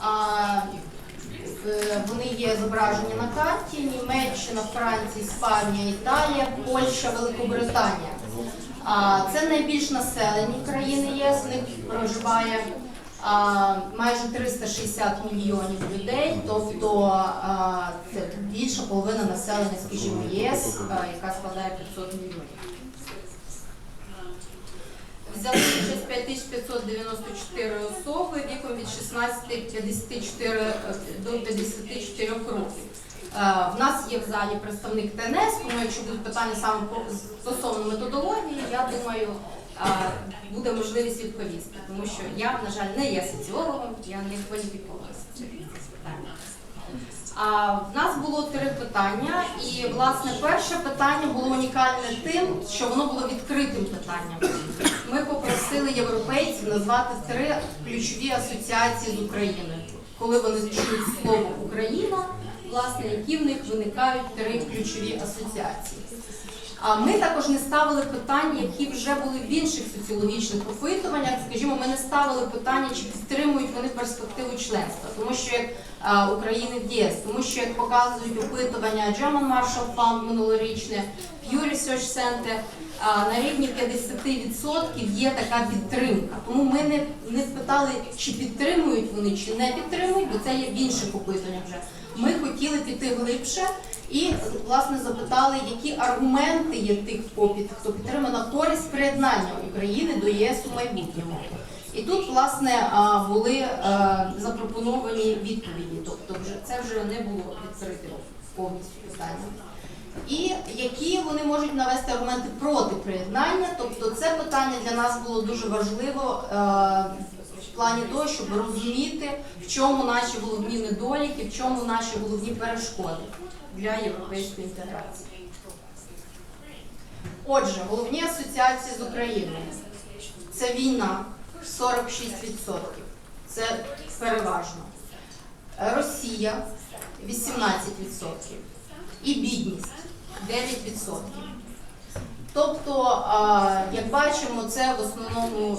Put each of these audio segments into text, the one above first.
А, Вони є зображені на карті: Німеччина, Франція, Іспанія, Італія, Польща, Великобританія. А, Це найбільш населені країни ЄС, в них проживає а, майже 360 мільйонів людей, тобто а, це більша половина населення, скажімо, єС, а, яка складає 500 мільйонів. Взяли участь 5594 особи віком від 16 54 е, до 54 років. Е, В нас є в залі представник ТНС, тому якщо будуть питання саме стосовно методології, я думаю, е, буде можливість відповісти, тому що я, на жаль, не є соціологом, я не кваліфікована з цих. А в нас було три питання, і власне перше питання було унікальне тим, що воно було відкритим питанням. Ми попросили європейців назвати три ключові асоціації з Україною. Коли вони чують слово Україна, власне, які в них виникають три ключові асоціації. А ми також не ставили питання, які вже були в інших соціологічних опитуваннях. Скажімо, ми не ставили питання, чи підтримують вони перспективу членства, тому що як України в ЄС, тому що як показують опитування German Marshall Fund минулорічне, Pew Research Center, на рівні 50% є така підтримка. Тому ми не, не спитали, чи підтримують вони, чи не підтримують, бо це є в інших вже. Ми хотіли піти глибше і власне запитали, які аргументи є тих, хто підтримує на користь приєднання України до ЄС у майбутньому. І тут, власне, були е, запропоновані відповіді, тобто вже це вже не було відкрите повністю питання. І які вони можуть навести аргументи проти приєднання, тобто це питання для нас було дуже важливо е, в плані того, щоб розуміти, в чому наші головні недоліки, в чому наші головні перешкоди для європейської інтеграції. Отже, головні асоціації з Україною. Це війна 46%. Це переважно. Росія 18%. І бідність 9%. Тобто, як бачимо, це в основному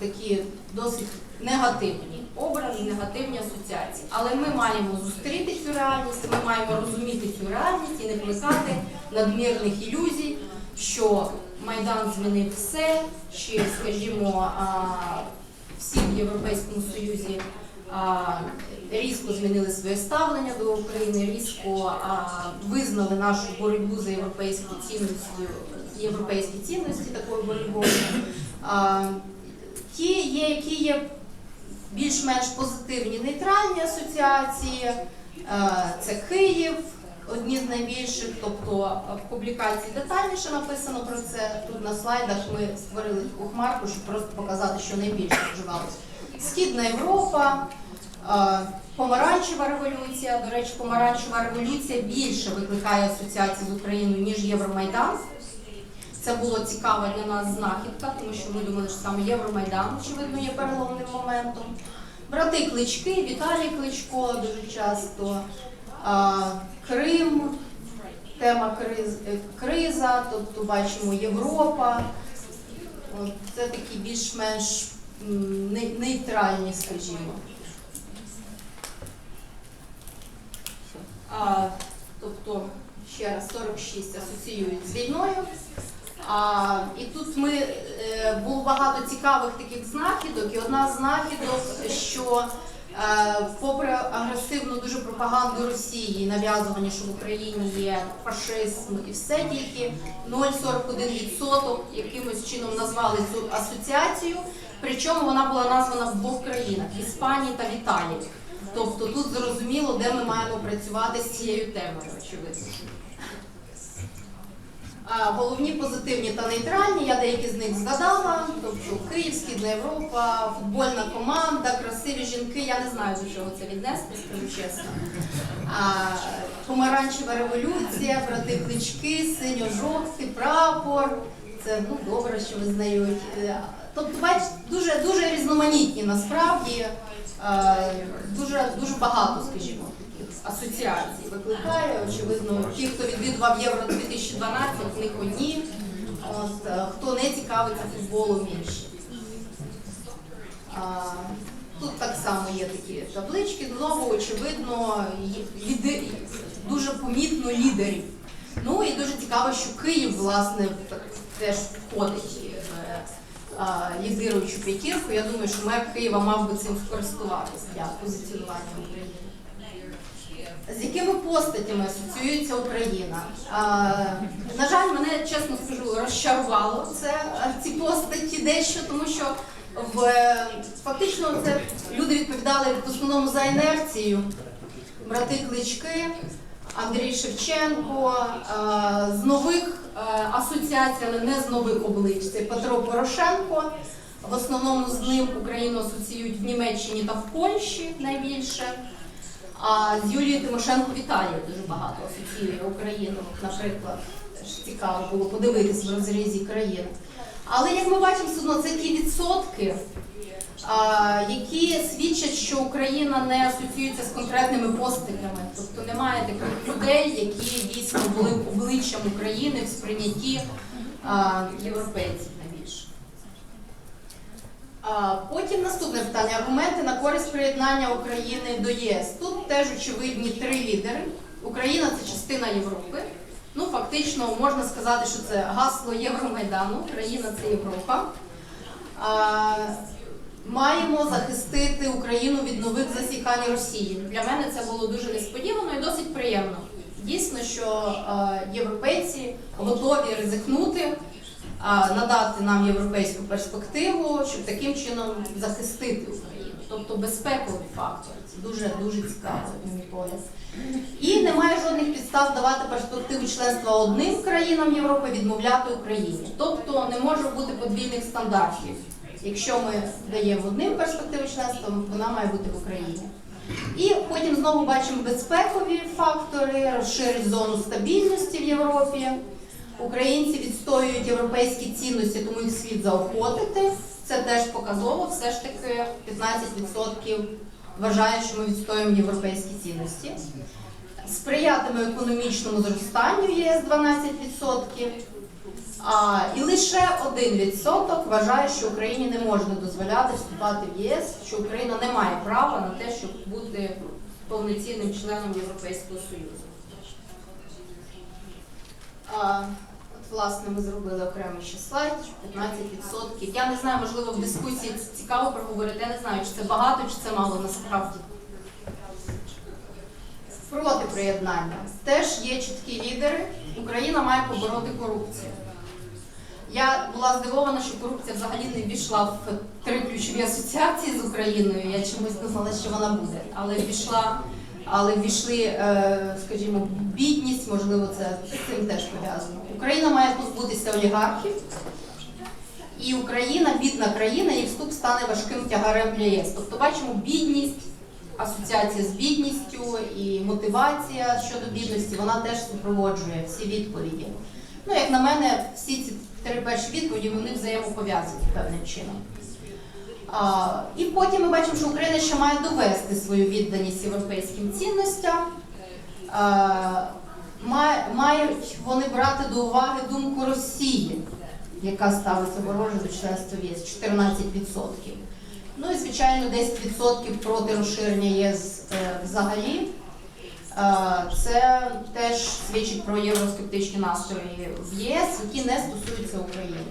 такі досить негативні образи, негативні асоціації. Але ми маємо зустріти цю реальність, ми маємо розуміти цю реальність і не плекати надмірних ілюзій, що Майдан змінив все, чи, скажімо, всі в Європейському Союзі різко змінили своє ставлення до України, різко визнали нашу боротьбу за європейські цінності, європейські цінності такою боротьбою. Ті є, які є більш-менш позитивні нейтральні асоціації, це Київ. Одні з найбільших, тобто в публікації детальніше написано про це. Тут на слайдах ми створили таку хмарку, щоб просто показати, що найбільше вживалося. Східна Європа, е, помаранчева революція. До речі, помаранчева революція більше викликає асоціації з Україною, ніж Євромайдан. Це було цікава для нас знахідка, тому що ми думали, що саме Євромайдан, очевидно, є переломним моментом. Брати Клички, Віталій Кличко дуже часто. Крим, тема криз, е, криза, тобто бачимо Європа. Це такі більш-менш нейтральні, скажімо. А, тобто, ще раз, 46 асоціюють з війною. А, і тут ми е, було багато цікавих таких знахідок, і одна з знахідок, що е, попри агресивну дуже пропаганду Росії, нав'язування, що в Україні є фашизм і все тільки 0,41% якимось чином назвали цю асоціацію. Причому вона була названа в двох країнах Іспанії та в Італії. Тобто тут зрозуміло, де ми маємо працювати з цією темою, очевидно. Головні позитивні та нейтральні, я деякі з них згадала. Тобто Київ, Східна Європа, футбольна команда, красиві жінки. Я не знаю, до чого це віднести, скажу чесно. Помаранчева революція, брати клички, синьо-жовтий прапор. Це ну добре, що визнають. Тобто, бачите, дуже дуже різноманітні насправді, е, дуже дуже багато, скажімо, таких асоціацій викликає. Очевидно, ті, хто відвідував Євро 2012, в них одні. От, е, хто не цікавиться футболом інші. Тут так само є такі таблички. Знову очевидно, ліди- дуже помітно лідерів. Ну і дуже цікаво, що Київ власне так теж входить е, лідируючу п'ятірку. Я думаю, що мер Києва мав би цим скористуватися для позиціонування України. З якими постатями асоціюється Україна? А, на жаль, мене чесно скажу, розчарувало це ці постаті дещо, тому що в е, фактично це люди відповідали в основному за інерцію. Брати Клички, Андрій Шевченко, з нових асоціацій, але не з нових облич. Це Петро Порошенко. В основному з ним Україну асоціюють в Німеччині та в Польщі найбільше. А з Юлією Тимошенко в Італії дуже багато асоціює Україну, наприклад. Теж цікаво було подивитись в розрізі країн. Але як ми бачимо, все одно це ті відсотки, які свідчать, що Україна не асоціюється з конкретними постатями. Тобто немає таких людей, які дійсно були обличчям України в сприйнятті європейців найбільше. Потім наступне питання: аргументи на користь приєднання України до ЄС. Тут теж очевидні три лідери. Україна це частина Європи. Ну, фактично, можна сказати, що це гасло Євромайдану. Україна це Європа. А, маємо захистити Україну від нових засікань Росії. Для мене це було дуже несподівано і досить приємно. Дійсно, що е, європейці готові ризикнути, надати нам європейську перспективу, щоб таким чином захистити Україну. Тобто безпековий фактор. Це дуже дуже цікаво, мій погляд. І немає жодних підстав давати перспективу членства одним країнам Європи, відмовляти Україні. Тобто не може бути подвійних стандартів. Якщо ми даємо одним перспективу членства, вона має бути в Україні. І потім знову бачимо безпекові фактори, розширить зону стабільності в Європі. Українці відстоюють європейські цінності, тому їх слід заохотити. Це теж показово. Все ж таки 15% вважає, що ми відстоюємо європейські цінності. Сприятиме економічному зростанню ЄС 12%. А, і лише 1% вважає, що Україні не можна дозволяти вступати в ЄС, що Україна не має права на те, щоб бути повноцінним членом Європейського Союзу. А, от, власне, ми зробили окремий ще слайд, що 15%. Я не знаю, можливо, в дискусії цікаво проговорити. Я не знаю, чи це багато, чи це мало насправді. Проти приєднання. Теж є чіткі лідери. Україна має побороти корупцію. Я була здивована, що корупція взагалі не ввійшла в три ключові асоціації з Україною. Я чомусь думала, що вона буде, але ввійшла, але ввійшли, е, скажімо, бідність, можливо, це з цим теж пов'язано. Україна має позбутися олігархів, і Україна, бідна країна, і вступ стане важким тягарем для ЄС. Тобто бачимо бідність, асоціація з бідністю і мотивація щодо бідності, вона теж супроводжує всі відповіді. Ну, як на мене, всі ці три перші відповіді вони взаємопов'язані певним чином. А, і потім ми бачимо, що Україна ще має довести свою відданість європейським цінностям. А, мають вони брати до уваги думку Росії, яка ставиться вороже до членства ЄС 14%. Ну і звичайно 10% проти розширення ЄС е, взагалі. Це теж свідчить про євроскептичні настрої в ЄС, які не стосуються України,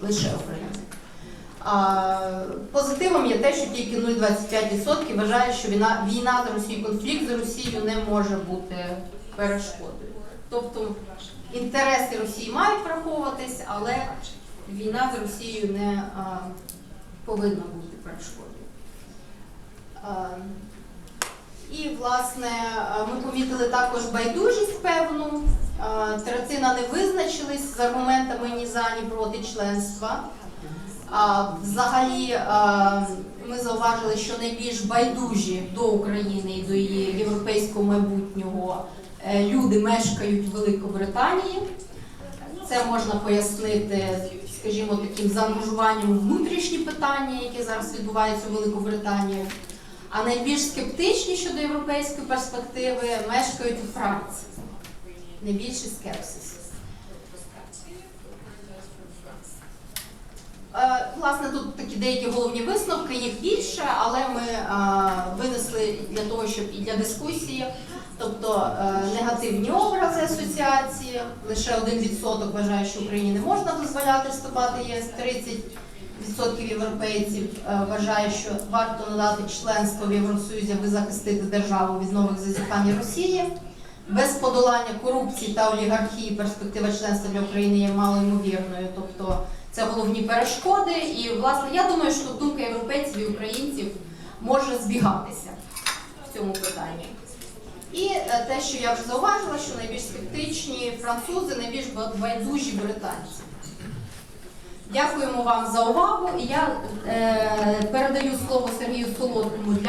лише України. Позитивом є те, що тільки 0,25% вважає, що війна, війна за Росію, конфлікт за Росію не може бути перешкодою. Тобто інтереси Росії мають враховуватись, але війна за Росією не повинна бути перешкодою. І, власне, е, ми помітили також байдужість певну. Е, Терацина не визначились з аргументами ні за, ні проти членства. Взагалі, е, ми зауважили, що найбільш байдужі до України і до її європейського майбутнього люди мешкають в Великобританії. Це можна пояснити, скажімо, таким заангажуванням внутрішні питання, які зараз відбуваються у Великобританії. А найбільш скептичні щодо європейської перспективи мешкають у Франції. Найбільший скепсис. Е, Власне, тут такі деякі головні висновки, їх більше, але ми е, винесли для того, щоб і для дискусії, тобто е, негативні образи асоціації, лише 1% вважає, що Україні не можна дозволяти вступати ЄС, 30% європейців е, вважає, що варто надати членство в Євросоюзі, аби захистити державу від нових зазіхань Росії. Без подолання корупції та олігархії перспектива членства для України є малоймовірною. Тобто це головні перешкоди. І власне я думаю, що думка європейців і українців може збігатися в цьому питанні. І е, те, що я вже зауважила, що найбільш скептичні французи, найбільш байдужі британці. Дякуємо вам за увагу. Я е, передаю слово Сергію Солодкому для.